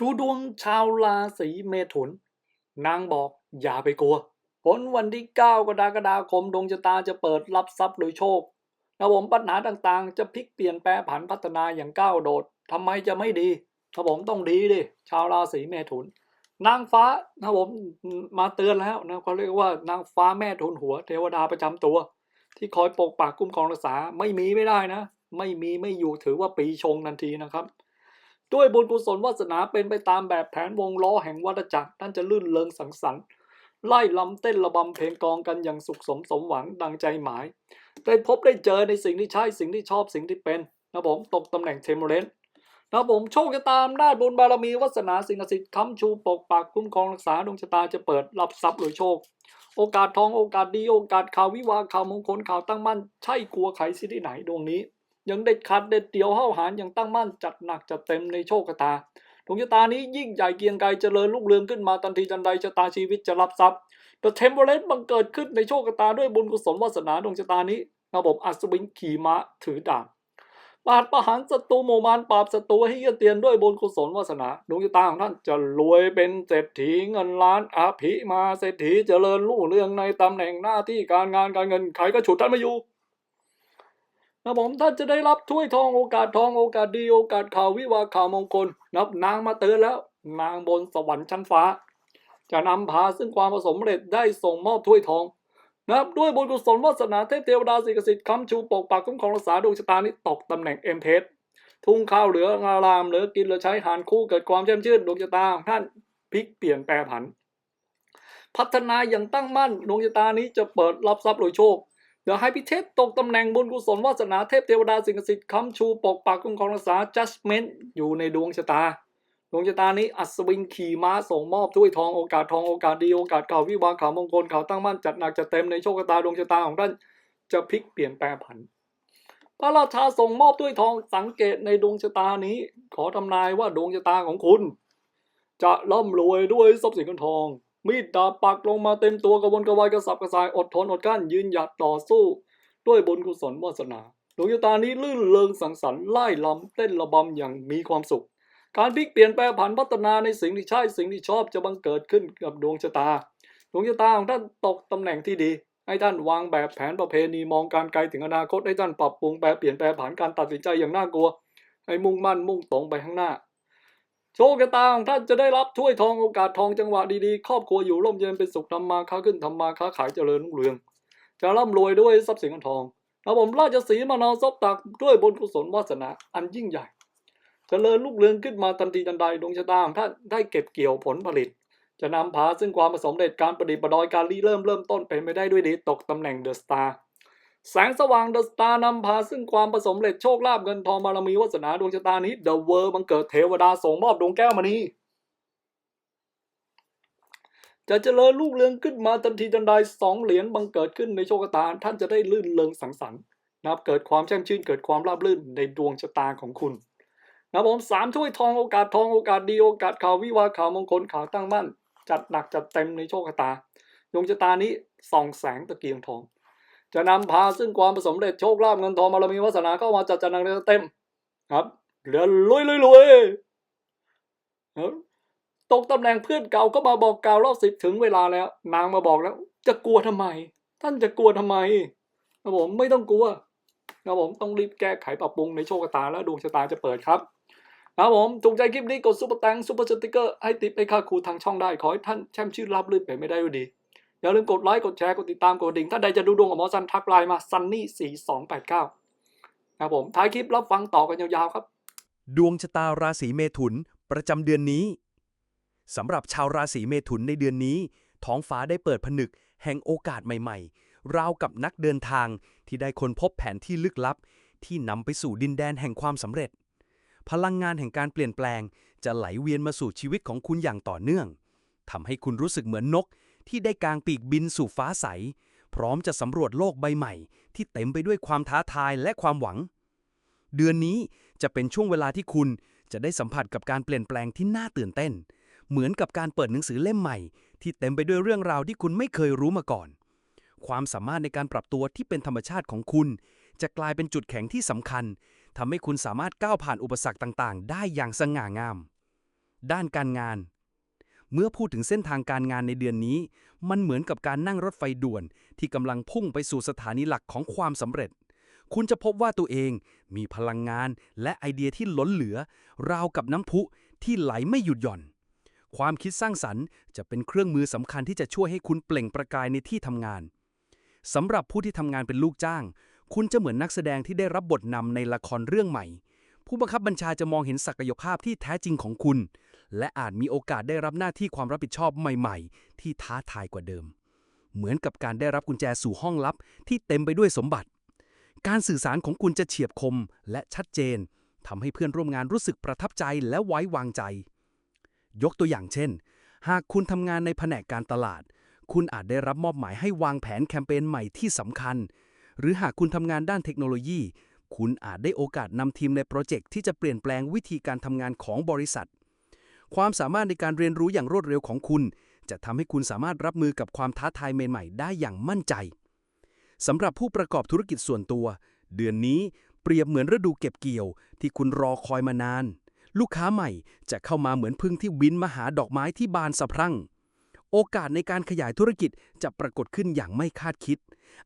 ดูดวงชาวราศีเมถุน นางบอกอย่าไปกลัว ผลวันที่ 9 กรกฎาคมดวงชะตาจะเปิดรับทรัพย์โดยโชคนะผมปัญหาต่างๆ จะพลิกเปลี่ยนแปลผันพัฒนาอย่างก้าวโดดทำไมจะไม่ดีถ้าผมต้องดีดิชาวราศีเมถุน นางฟ้านะผมมาเตือนแล้วนะเขาเรียกว่านางฟ้าแม่ทุนหัว เทวดาประจำตัว ที่คอยปกปักคุ้มครองรักษาไม่มีไม่ได้นะ ไม่มีไม่อยู่ถือว่าปีชงทันทีนะครับ ด้วยบุญกุศลวาสนาเป็นไปตามแบบแผนวงล้อแห่งวัฏจักรท่านจะลื่นเลงสังสรรค์ไล่ลำเต้นระบำเพลงกองกันอย่างสุขสมสมหวังดังใจหมาย ได้พบได้เจอในสิ่งที่ใช่สิ่งที่ชอบสิ่งที่เป็นนะผมตกตำแหน่งเทมเรนนะผมโชคชะตาอำนาจบุญบารมีวาสนาสิ่งศักดิ์สิทธิ์ค้ำชูปกปักคุ้มครองรักษาดวงชะตาจะเปิดรับทรัพย์โดยโชค โอกาสทองโอกาสดีโอกาสข่าววิวาข่าวมงคลข่าวตั้งมั่น ใช่กลัวใครสิที่ไหนดวงนี้ ยังเด็ดขาดเด็ดเดี่ยวห้าวหาญอย่างตั้งมั่นจัดหนักจัดเต็มในโชคชะตาดวงชะตานี้ยิ่งใหญ่เกียงไกรเจริญรุ่งเรืองขึ้นมาทันทีทันใดชะตาชีวิตจะรับทรัพย์ The Temperate บังเกิดขึ้นในโชคชะตาด้วยบุญกุศลวาสนาดวงชะตานี้ระบบอัศวินขี่ม้าถือดาบปราดประหารศัตรูโมมานปราบศัตรูให้เยือกเตียนด้วยบุญกุศลวาสนาดวงชะตาของท่านจะรวยเป็นเศรษฐีเงินล้านอาภิมาเศรษฐีเจริญรุ่งเรืองในตำแหน่งหน้าที่การงานการเงินใครก็ฉุดท่านไม่อยู่ นะผมท่านจะได้รับถ้วยทองโอกาสทองโอกาสดีโอกาสข่าววิวาข่าวมงคลนับนางมาเตือนแล้ว นางบนสวรรค์ชั้นฟ้า จะนำพาซึ่งความประสมเร็จได้ส่งมอบถ้วยทองนะครับด้วยบุญกุศลวาสนาเทพเทวดาสิ่งศักสิทธิ์คำชูปกปักคุ้มครองรักษาดวงชะตานี้ตกตำแหน่งเอ็มเพสทุ่งข้าวเหลืองารามเหลือกินเหลือใช้หารคู่เกิดความแช่มชื่นดวงชะตาท่านพลิกเปลี่ยนแปลผัน พัฒนาอย่างตั้งมั่นดวงชะตานี้จะเปิดรับทรัพย์โดยโชค เดี๋ยวให้พิเทศตกตำแหน่งบุญกุศลวาสนาเทพเทวดาสิ่งศักดิ์สิทธิ์ค้ำชูปกปักคุ้มครองรักษา judgment อยู่ในดวงชะตา ดวงชะตานี้อัศวินขี่ม้าส่งมอบถ้วยทองโอกาสทองโอกาสดีโอกาสข่าววิวาข่าวมงคลข่าวตั้งมั่นจัดหนักจัดเต็มในโชคชะตาดวงชะตาของท่านจะพลิกเปลี่ยนแปลผันพระราชาส่งมอบถ้วยทองสังเกตในดวงชะตานี้ ขอทำนายว่าดวงชะตาของคุณ จะร่ำรวยด้วยทรัพย์สินเงินทอง มีดดาบปักลงมาเต็มตัวกระวนกระวายกระสับกระส่ายอดทนอดกั้นยืนหยัดต่อสู้ ด้วยบุญกุศลวาสนาดวงชะตานี้ลื่นเลงสังสรรค์ไล่ลำเต้นระบำอย่างมีความสุข การพลิกเปลี่ยนแปลผันพัฒนาในสิ่งที่ใช่สิ่งที่ชอบจะบังเกิดขึ้นกับดวงชะตา ดวงชะตาของท่านตกตำแหน่งที่ดี ให้ท่านวางแบบแผนประเพณีมองการไกลถึงอนาคตให้ท่านปรับปรุงแปลเปลี่ยนแปลผันการตัดสินใจอย่างน่ากลัว ให้มุ่งมั่นมุ่งตรงไปข้างหน้า โชคชะตาของท่านจะได้รับถ้วยทองโอกาสทองจังหวะดีๆ ครอบครัวอยู่ร่มเย็นเป็นสุขทำมาค้าขึ้นทำมาค้าขายเจริญรุ่งเรือง จะร่ำรวยด้วยทรัพย์สินเงินทองแล้วผมราชสีมานาวซบตักด้วยบุญกุศลวาสนาอันยิ่งใหญ่จเจริญลูกเรืองขึ้นมาทันทีทันใดดวงชะตาของท่านได้เก็บเกี่ยวผลผลิต จะนำพาซึ่งความประสมเร็จการประดิษฐ์ประดอยการรีเริ่มเริ่มต้นเป็นไปได้ด้วยดีตกตำแหน่งเดอะสตาร์ แสงสว่างเดอะสตาร์นำพาซึ่งความประสมเร็จโชคลาภเงินทองบารมีวาสนาดวงชะตานี้เดอะเวอร์บังเกิดเทวดาส่งมอบดวงแก้วมณีจะเจริญลูกเรืองขึ้นมาทันทีทันใดสองเหรียญบังเกิดขึ้นในโชคชะตาท่านจะได้ลื่นเริงสังสรรค์นะครับเกิดความแช่มชื่นเกิดความราบรื่นในดวงชะตาของคุณนะผมสามถ้วยทองโอกาสทองโอกาสดีโอกาสข่าววิวาข่าวมงคลข่าวตั้งมั่น จัดหนักจัดเต็มในโชคชะตาดวงชะตานี้ส่องแสงตะเกียงทอง จะนำพาซึ่งความประสมเร็จโชคลาภเงินทองบารมีวาสนาเข้ามาจัดจัดหนักจัดเต็ม ครับเหลือรวยรวยรวยตกตำแหน่งเพื่อนเก่าก็มาบอกกล่าวรอบสิบถึงเวลาแล้ว นางมาบอกแล้ว จะกลัวทำไม ท่านจะกลัวทำไมนะผมไม่ต้องกลัวนะผมต้องรีบแก้ไขปรับปรุงในโชคชะตาแล้วดวงชะตาจะเปิดครับครับผมถูกใจคลิปนี้กดซุปเปอร์แตงซุปเปอร์สติกเกอร์ให้ติปให้ค่าครูทางช่องได้ขอให้ท่านแช่มชื่นรับลื่นไปไม่ได้ด้วยดี อย่าลืมกดไลค์กดแชร์กดติดตามกดดิ่งถ้าใดจะดูดวงกับหมอซันทักไลน์มาซันนี่สี่สองแปดเก้าครับผมท้ายคลิปรับฟังต่อกันยาวๆครับ ดวงชะตาราศีเมถุน ประจำเดือนนี้สำหรับชาวราศีเมถุนในเดือนนี้ ท้องฟ้าได้เปิดผนึก แห่งโอกาสใหม่ ๆ ราวกับนักเดินทางที่ได้ค้นพบแผนที่ลึกลับ ที่นำไปสู่ดินแดนแห่งความสำเร็จ พลังงานแห่งการเปลี่ยนแปลง จะไหลเวียนมาสู่ชีวิตของคุณอย่างต่อเนื่องทำให้คุณรู้สึกเหมือนนก ที่ได้กางปีกบินสู่ฟ้าใส พร้อมจะสำรวจโลกใบใหม่ ที่เต็มไปด้วยความท้าทายและความหวัง เดือนนี้จะเป็นช่วงเวลาที่คุณจะได้สัมผัสกับการเปลี่ยนแปลงที่น่าตื่นเต้น เหมือนกับการเปิดหนังสือเล่มใหม่ ที่เต็มไปด้วยเรื่องราวที่คุณไม่เคยรู้มาก่อน ความสามารถในการปรับตัวที่เป็นธรรมชาติของคุณ จะกลายเป็นจุดแข็งที่สำคัญทำให้คุณสามารถก้าวผ่านอุปสรรคต่าง ๆ ได้อย่างสง่างาม ด้านการงาน เมื่อพูดถึงเส้นทางการงานในเดือนนี้ มันเหมือนกับการนั่งรถไฟด่วน ที่กำลังพุ่งไปสู่สถานีหลักของความสำเร็จ คุณจะพบว่าตัวเองมีพลังงานและไอเดียที่ล้นเหลือ ราวกับน้ำพุที่ไหลไม่หยุดหย่อน ความคิดสร้างสรรค์จะเป็นเครื่องมือสำคัญที่จะช่วยให้คุณเปล่งประกายในที่ทำงานสำหรับผู้ที่ทำงานเป็นลูกจ้าง คุณจะเหมือนนักแสดงที่ได้รับบทนำในละครเรื่องใหม่ ผู้บังคับบัญชาจะมองเห็นศักยภาพที่แท้จริงของคุณ และอาจมีโอกาสได้รับหน้าที่ความรับผิดชอบใหม่ ๆ ที่ท้าทายกว่าเดิม เหมือนกับการได้รับกุญแจสู่ห้องลับที่เต็มไปด้วยสมบัติ การสื่อสารของคุณจะเฉียบคมและชัดเจนทำให้เพื่อนร่วมงานรู้สึกประทับใจและไว้วางใจ ยกตัวอย่างเช่น หากคุณทำงานในแผนกการตลาด คุณอาจได้รับมอบหมายให้วางแผนแคมเปญใหม่ที่สำคัญ หรือหากคุณทำงานด้านเทคโนโลยี คุณอาจได้โอกาสนำทีมในโปรเจกต์ที่จะเปลี่ยนแปลงวิธีการทำงานของบริษัท ความสามารถในการเรียนรู้อย่างรวดเร็วของคุณ จะทำให้คุณสามารถรับมือกับความท้าทายใหม่ๆ ได้อย่างมั่นใจสำหรับผู้ประกอบธุรกิจส่วนตัว เดือนนี้เปรียบเหมือนฤดูเก็บเกี่ยว ที่คุณรอคอยมานาน ลูกค้าใหม่จะเข้ามาเหมือนพึ่งที่บินมาหาดอกไม้ที่บานสะพรั่ง โอกาสในการขยายธุรกิจจะปรากฏขึ้นอย่างไม่คาดคิด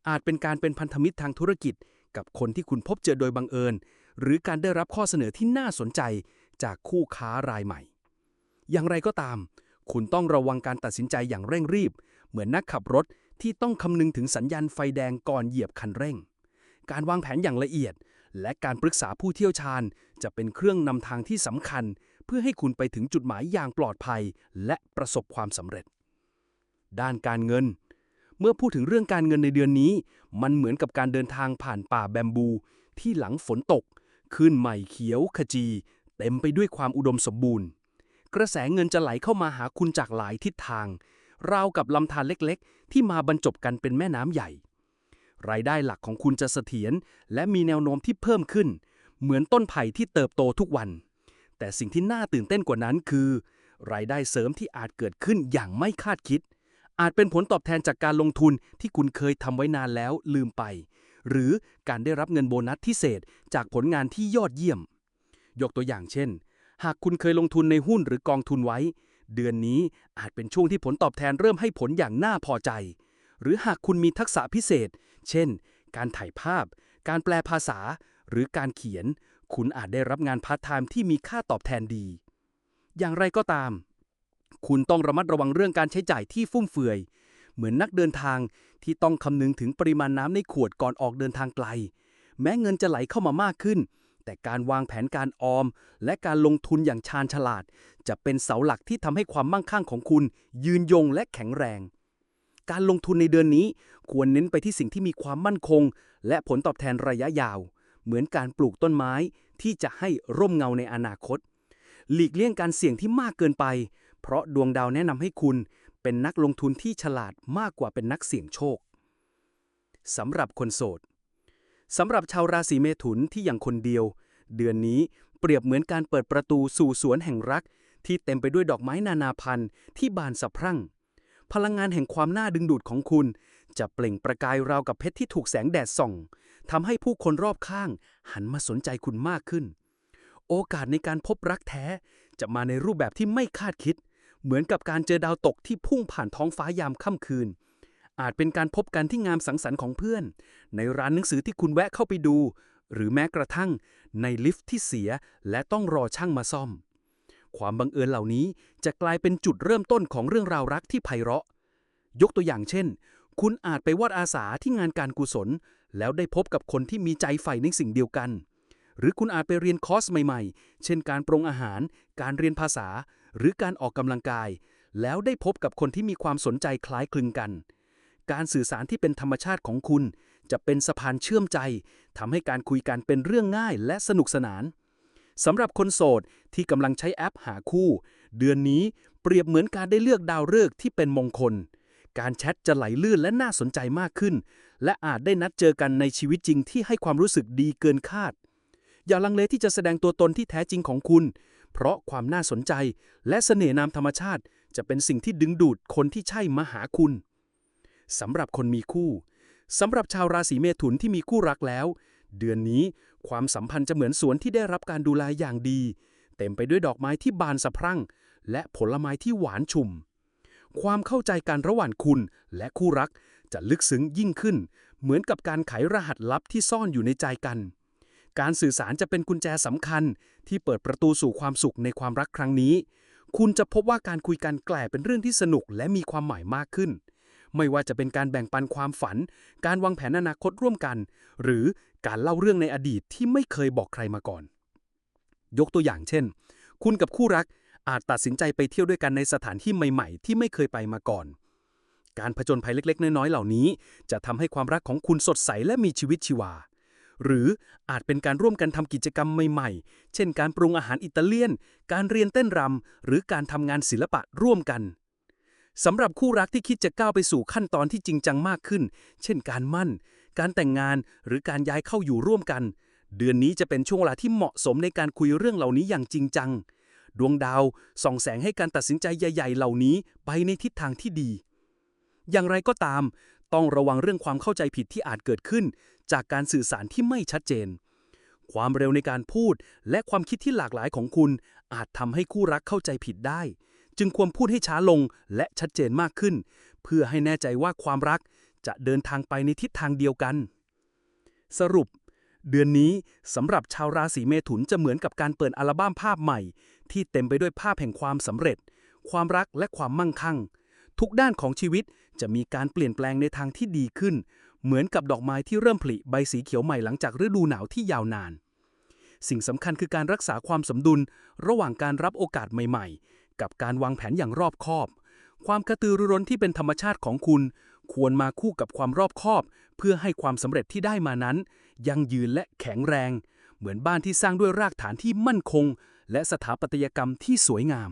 อาจเป็นการเป็นพันธมิตรทางธุรกิจ กับคนที่คุณพบเจอโดยบังเอิญ หรือการได้รับข้อเสนอที่น่าสนใจจากคู่ค้ารายใหม่ อย่างไรก็ตาม คุณต้องระวังการตัดสินใจอย่างเร่งรีบ เหมือนนักขับรถที่ต้องคำนึงถึงสัญญาณไฟแดงก่อนเหยียบคันเร่ง การวางแผนอย่างละเอียด และการปรึกษาผู้เที่ยวชาญ จะเป็นเครื่องนำทางที่สำคัญ เพื่อให้คุณไปถึงจุดหมายอย่างปลอดภัย และประสบความสำเร็จ ด้านการเงิน เมื่อพูดถึงเรื่องการเงินในเดือนนี้ มันเหมือนกับการเดินทางผ่านป่าแบมบู ที่หลังฝนตก ขึ้นใหม่เขียวขจี เต็มไปด้วยความอุดมสมบูรณ์ กระแสเงินจะไหลเข้ามาหาคุณจากหลายทิศทาง ราวกับลำธารเล็กๆ ที่มาบรรจบกันเป็นแม่น้ำใหญ่ รายได้หลักของคุณจะเสถียรและมีแนวโน้มที่เพิ่มขึ้น เหมือนต้นไผ่ที่เติบโตทุกวัน แต่สิ่งที่น่าตื่นเต้นกว่านั้นคือ รายได้เสริมที่อาจเกิดขึ้นอย่างไม่คาดคิด อาจเป็นผลตอบแทนจากการลงทุนที่คุณเคยทำไว้นานแล้วลืมไป หรือการได้รับเงินโบนัสพิเศษจากผลงานที่ยอดเยี่ยม ยกตัวอย่างเช่น หากคุณเคยลงทุนในหุ้นหรือกองทุนไว้ เดือนนี้อาจเป็นช่วงที่ผลตอบแทนเริ่มให้ผลอย่างน่าพอใจ หรือหากคุณมีทักษะพิเศษ เช่น การถ่ายภาพ การแปลภาษา หรือการเขียน คุณอาจได้รับงานพาร์ทไทม์ที่มีค่าตอบแทนดี อย่างไรก็ตาม คุณต้องระมัดระวังเรื่องการใช้จ่ายที่ฟุ่มเฟือย เหมือนนักเดินทางที่ต้องคำนึงถึงปริมาณน้ำในขวดก่อนออกเดินทางไกล แม้เงินจะไหลเข้ามามากขึ้น แต่การวางแผนการออม และการลงทุนอย่างชาญฉลาด จะเป็นเสาหลักที่ทำให้ความมั่งคั่งของคุณ ยืนยงและแข็งแรง การลงทุนในเดือนนี้ควรเน้นไปที่สิ่งที่มีความมั่นคง และผลตอบแทนระยะยาว เหมือนการปลูกต้นไม้ที่จะให้ร่มเงาในอนาคต หลีกเลี่ยงการเสี่ยงที่มากเกินไป เพราะดวงดาวแนะนำให้คุณเป็นนักลงทุนที่ฉลาดมากกว่าเป็นนักเสี่ยงโชคสำหรับคนโสด สำหรับชาวราศีเมถุนที่อยังคนเดียว เดือนนี้เปรียบเหมือนการเปิดประตูสู่สวนแห่งรัก ที่เต็มไปด้วยดอกไม้นานาพันธุ์ที่บานสะพรั่ง พลังงานแห่งความน่าดึงดูดของคุณ จะเปล่งประกายราวกับเพชรที่ถูกแสงแดดส่องทำให้ผู้คนรอบข้างหันมาสนใจคุณมากขึ้น โอกาสในการพบรักแท้จะมาในรูปแบบที่ไม่คาดคิด เหมือนกับการเจอดาวตกที่พุ่งผ่านท้องฟ้ายามค่ำคืน อาจเป็นการพบกันที่งามสังสรรค์ของเพื่อน ในร้านหนังสือที่คุณแวะเข้าไปดู หรือแม้กระทั่งในลิฟต์ที่เสียและต้องรอช่างมาซ่อม ความบังเอิญเหล่านี้จะกลายเป็นจุดเริ่มต้นของเรื่องราวรักที่ไพเราะ ยกตัวอย่างเช่น คุณอาจไปวาดอาสาที่งานการกุศล แล้วได้พบกับคนที่มีใจใฝ่ในสิ่งเดียวกัน หรือคุณอาจไปเรียนคอร์สใหม่ๆ เช่น การปรุงอาหาร การเรียนภาษา หรือการออกกำลังกายแล้วได้พบกับคนที่มีความสนใจคล้ายคลึงกัน การสื่อสารที่เป็นธรรมชาติของคุณ จะเป็นสะพานเชื่อมใจทำให้การคุยกันเป็นเรื่องง่ายและสนุกสนานสำหรับคนโสดที่กำลังใช้แอปหาคู่ เดือนนี้เปรียบเหมือนการได้เลือกดาวฤกษ์ที่เป็นมงคล การแชทจะไหลลื่นและน่าสนใจมากขึ้น และอาจได้นัดเจอกันในชีวิตจริงที่ให้ความรู้สึกดีเกินคาด อย่าลังเลที่จะแสดงตัวตนที่แท้จริงของคุณ เพราะความน่าสนใจและเสน่ห์นามธรรมชาติ จะเป็นสิ่งที่ดึงดูดคนที่ใช่มาหาคุณ สำหรับคนมีคู่สำหรับชาวราศีเมถุนที่มีคู่รักแล้ว เดือนนี้ความสัมพันธ์จะเหมือนสวนที่ได้รับการดูแลอย่างดี เต็มไปด้วยดอกไม้ที่บานสะพรั่ง และผลไม้ที่หวานชุ่ม ความเข้าใจกันระหว่างคุณและคู่รักจะลึกซึ้งยิ่งขึ้น เหมือนกับการไขรหัสลับที่ซ่อนอยู่ในใจกัน การสื่อสารจะเป็นกุญแจสำคัญที่เปิดประตูสู่ความสุขในความรักครั้งนี้ คุณจะพบว่าการคุยกันแกล่เป็นเรื่องที่สนุกและมีความหมายมากขึ้น ไม่ว่าจะเป็นการแบ่งปันความฝัน การวางแผนอนาคตร่วมกัน หรือการเล่าเรื่องในอดีตที่ไม่เคยบอกใครมาก่อน ยกตัวอย่างเช่น คุณกับคู่รักอาจตัดสินใจไปเที่ยวด้วยกันในสถานที่ใหม่ๆ ที่ไม่เคยไปมาก่อน การผจญภัยเล็ก ๆ น้อยๆ เหล่านี้ จะทำให้ความรักของคุณสดใสและมีชีวิตชีวา หรืออาจเป็นการร่วมกันทำกิจกรรมใหม่ๆ เช่น การปรุงอาหารอิตาเลียน การเรียนเต้นรำหรือการทำงานศิลปะร่วมกัน สำหรับคู่รักที่คิดจะก้าวไปสู่ขั้นตอนที่จริงจังมากขึ้น เช่นการมั่น การแต่งงานหรือการย้ายเข้าอยู่ร่วมกัน เดือนนี้จะเป็นช่วงเวลาที่เหมาะสมในการคุยเรื่องเหล่านี้อย่างจริงจัง ดวงดาวส่องแสงให้การตัดสินใจใหญ่ ๆ เหล่านี้ไปในทิศทางที่ดี อย่างไรก็ตาม ต้องระวังเรื่องความเข้าใจผิดที่อาจเกิดขึ้น จากการสื่อสารที่ไม่ชัดเจน ความเร็วในการพูดและความคิดที่หลากหลายของคุณอาจทำให้คู่รักเข้าใจผิดได้ จึงควรพูดให้ช้าลงและชัดเจนมากขึ้น เพื่อให้แน่ใจว่าความรักจะเดินทางไปในทิศทางเดียวกัน สรุป เดือนนี้สำหรับชาวราศีเมถุนจะเหมือนกับการเปิดอัลบั้มภาพใหม่ ที่เต็มไปด้วยภาพแห่งความสำเร็จ ความรักและความมั่งคั่ง ทุกด้านของชีวิตจะมีการเปลี่ยนแปลงในทางที่ดีขึ้น เหมือนกับดอกไม้ที่เริ่มผลิใบสีเขียวใหม่หลังจากฤดูหนาวที่ยาวนาน สิ่งสำคัญคือการรักษาความสมดุล ระหว่างการรับโอกาสใหม่ๆ กับการวางแผนอย่างรอบคอบ ความกระตือรือร้นที่เป็นธรรมชาติของคุณ ควรมาคู่กับความรอบคอบ เพื่อให้ความสำเร็จที่ได้มานั้น ยั่งยืนและแข็งแรง เหมือนบ้านที่สร้างด้วยรากฐานที่มั่นคง และสถาปัตยกรรมที่สวยงาม